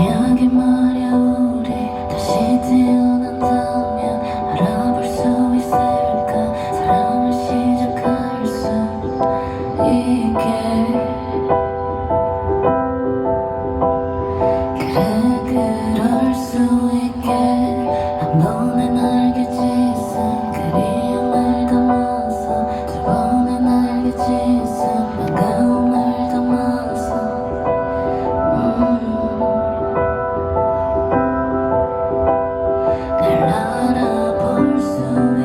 묘하게 머려오래 다시 태어 i out of person.